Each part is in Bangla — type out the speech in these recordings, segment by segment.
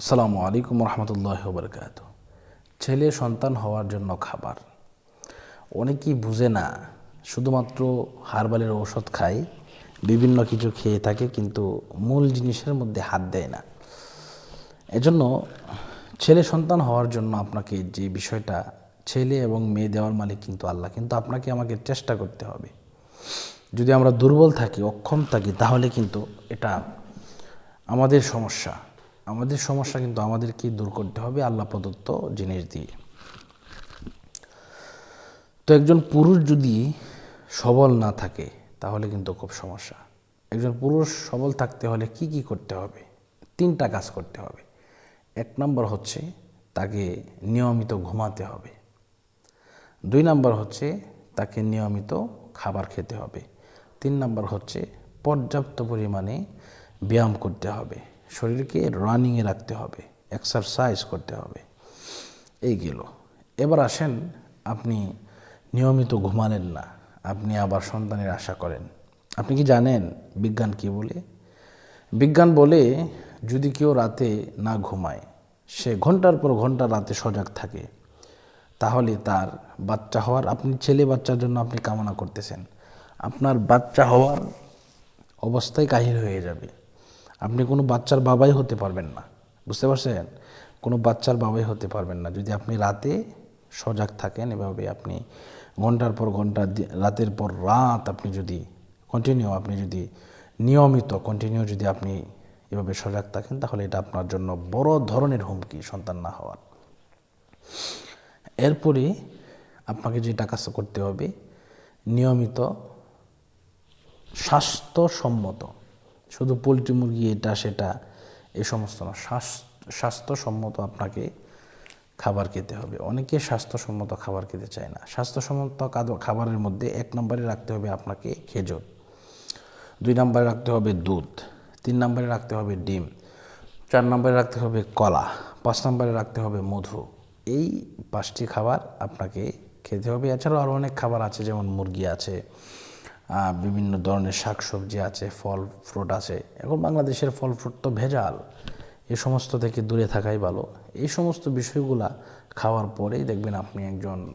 আসসালামু আলাইকুম রহমতুল্লাহ বরকাত ছেলে সন্তান হওয়ার জন্য খাবার। অনেকেই বুঝে না, শুধুমাত্র হারবালের ঔষধ খায়, বিভিন্ন কিছু খেয়ে থাকে, কিন্তু মূল জিনিসের মধ্যে হাত দেয় না। এজন্য ছেলে সন্তান হওয়ার জন্য আপনাকে যে বিষয়টা ছেলে এবং মেয়ে দেওয়ার মালিক কিন্তু আল্লাহ, কিন্তু আপনাকে আমাকে চেষ্টা করতে হবে। যদি আমরা দুর্বল থাকি, অক্ষম থাকি, তাহলে কিন্তু এটা আমাদের সমস্যা। আমাদের সমস্যা কিন্তু আমাদেরকে দূর করতে হবে আল্লাহ প্রদত্ত জিনিস দিয়ে। তো একজন পুরুষ যদি সবল না থাকে, তাহলে কিন্তু খুব সমস্যা। একজন পুরুষ সবল থাকতে হলে কি কি করতে হবে? তিনটা কাজ করতে হবে। এক নম্বর হচ্ছে তাকে নিয়মিত ঘুমাতে হবে। দুই নম্বর হচ্ছে তাকে নিয়মিত খাবার খেতে হবে। তিন নম্বর হচ্ছে পর্যাপ্ত পরিমাণে ব্যায়াম করতে হবে। শরীরকে রানিংয়ে রাখতে হবে এক্সারসাইজ করতে হবে। এইগুলো এবার আসেন আপনি নিয়মিত ঘুমালেন না, আপনি আবার সন্তানের আশা করেন। আপনি কি জানেন বিজ্ঞান কি বলে? বিজ্ঞান বলে যদি কেউ রাতে না ঘুমায়, সে ঘণ্টার পর ঘণ্টা রাতে সজাগ থাকে, তাহলে তার বাচ্চা হওয়ার, আপনি ছেলে বাচ্চার জন্য আপনি কামনা করতেছেন। আপনার বাচ্চা হওয়ার অবস্থায় কাহিল হয়ে যাবে। আপনি কোনো বাচ্চার বাবাই হতে পারবেন না। বুঝতে পারছেন? কোনো বাচ্চার বাবাই হতে পারবেন না। যদি আপনি রাতে সজাগ থাকেন, এভাবে আপনি ঘণ্টার পর ঘণ্টা রাতের পর রাত আপনি যদি কন্টিনিউ আপনি যদি নিয়মিত কন্টিনিউ যদি আপনি এভাবে সজাগ থাকেন, তাহলে এটা আপনার জন্য বড় ধরনের হুমকি সন্তান না হওয়ার। এরপরে আপনাকে যেটা কাজ করতে হবে, নিয়মিত স্বাস্থ্যসম্মত শুধু পোলট্রি মুরগি এটা, সেটা এই সমস্ত না। স্বাস্থ্যসম্মত আপনাকে খাবার খেতে হবে। অনেকে স্বাস্থ্যসম্মত খাবার খেতে চায় না। স্বাস্থ্যসম্মত খাবারের মধ্যে এক নম্বরে রাখতে হবে আপনাকে খেজুর। দুই নম্বরে রাখতে হবে দুধ। তিন নম্বরে রাখতে হবে ডিম। চার নম্বরে রাখতে হবে কলা। পাঁচ নম্বরে রাখতে হবে মধু। এই পাঁচটি খাবার আপনাকে খেতে হবে। এছাড়াও আরও অনেক খাবার আছে, যেমন মুরগি আছে বিভিন্ন ধরনের শাকসবজি আছে, ফল ফ্রুট আছে। এখন বাংলাদেশের ফল ফ্রুট তো ভেজাল। এ সমস্ত থেকে দূরে থাকাই ভালো। এই সমস্ত বিষয়গুলা খাওয়ার পরেই দেখবেন আপনি একজন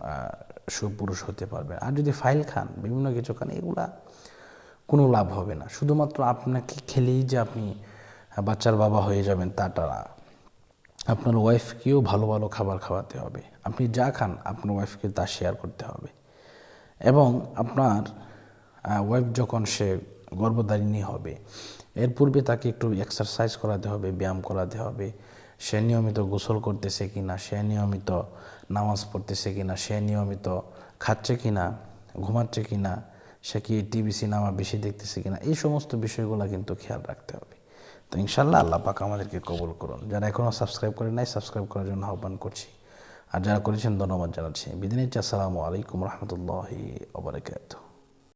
সুপুরুষ হতে পারবেন। আর যদি ফাইল খান, বিভিন্ন কিছু খান, এগুলা কোনো লাভ হবে না। শুধুমাত্র আপনাকে খেলেই যে আপনি বাচ্চার বাবা হয়ে যাবেন তাটা না। আপনার ওয়াইফকেও ভালো ভালো খাবার খাওয়াতে হবে। আপনি যা খান, আপনার ওয়াইফকে তা শেয়ার করতে হবে। এবং আপনার ওয়াইফ যখন সে গর্ভধারিণী হবে, এর পূর্বে তাকে একটু এক্সারসাইজ করাতে হবে, ব্যায়াম করাতে হবে। সে নিয়মিত গোসল করতেছে কি না সে নিয়মিত নামাজ পড়তেছে কি না সে নিয়মিত খাচ্ছে কি না ঘুমাচ্ছে কি না সে কি টিভি সিনেমা বেশি দেখতেছে কিনা, এই সমস্ত বিষয়গুলো কিন্তু খেয়াল রাখতে হবে। তো ইনশাল্লাহ আল্লাহ পাক আমাদেরকে কবুল করুন। যারা এখনও সাবস্ক্রাইব করে নাই সাবস্ক্রাইব করার জন্য আহ্বান করছি। আর যারা করেছেন, ধন্যবাদ জানাচ্ছি। বিদিনী আসসালামু আলাইকুম রহমতুল্লাহি ওবরাকাতুহ